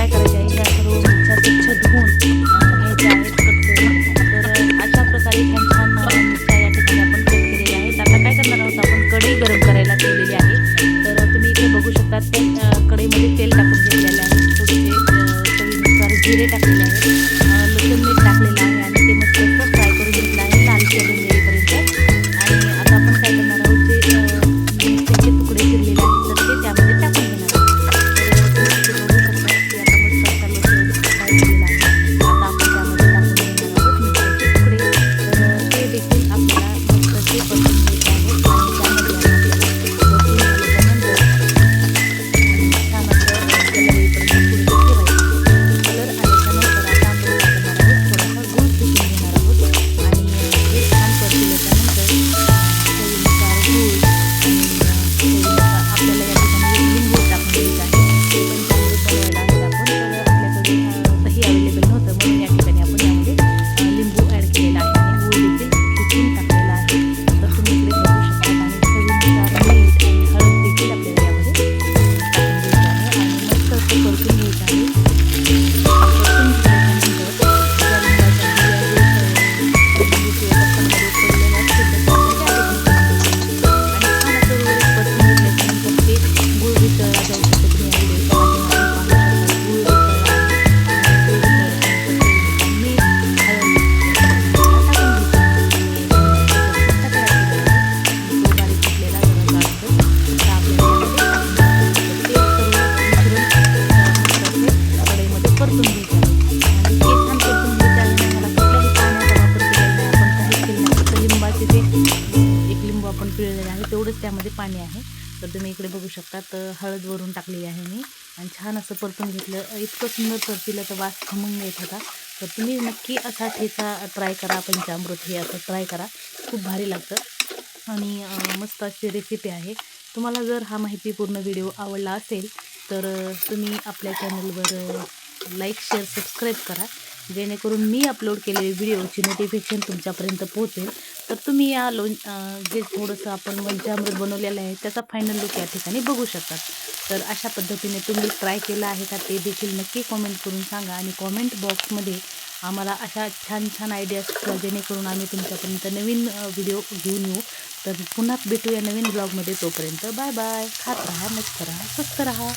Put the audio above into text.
arkadaşlar. İzlediğiniz için लिंबाचे ते एक लिंबू आपण आहे तेवढंच त्यामध्ये पाणी आहे तर तुम्ही इकडे बघू शकता तर हळद वरून टाकलेली आहे मी आणि छान असं परतून घेतलं इतकं सुंदर परतीला तर वास खमंग येत होता तर तुम्ही नक्की असा ठेचा ट्राय करा पंचामृत हे असं ट्राय करा खूप भारी लागतं आणि मस्त अशी रेसिपी आहे तुम्हाला जर हा माहितीपूर्ण व्हिडिओ आवडला असेल तर तुम्ही आपल्या चॅनलवर लाईक शेअर सबस्क्राईब करा. जेणेकरून मी अपलोड केलेले व्हिडिओची नोटिफिकेशन तुमच्यापर्यंत पोहोचेल. तर तुम्ही या लोण जे थोडंसं आपण वंचामृत बनवलेलं आहे त्याचा फायनल लुक या ठिकाणी बघू शकतात. तर अशा पद्धतीने तुम्ही ट्राय केलं आहे का ते देखील नक्की कॉमेंट करून सांगा आणि कॉमेंट बॉक्समध्ये आम्हाला अशा छान छान आयडियाज असतात जेणेकरून आम्ही तुमच्यापर्यंत नवीन व्हिडिओ घेऊन येऊ. तर पुन्हा भेटूया नवीन ब्लॉगमध्ये तोपर्यंत. बाय बाय खात राहा मस्त राहा स्वस्त राहा.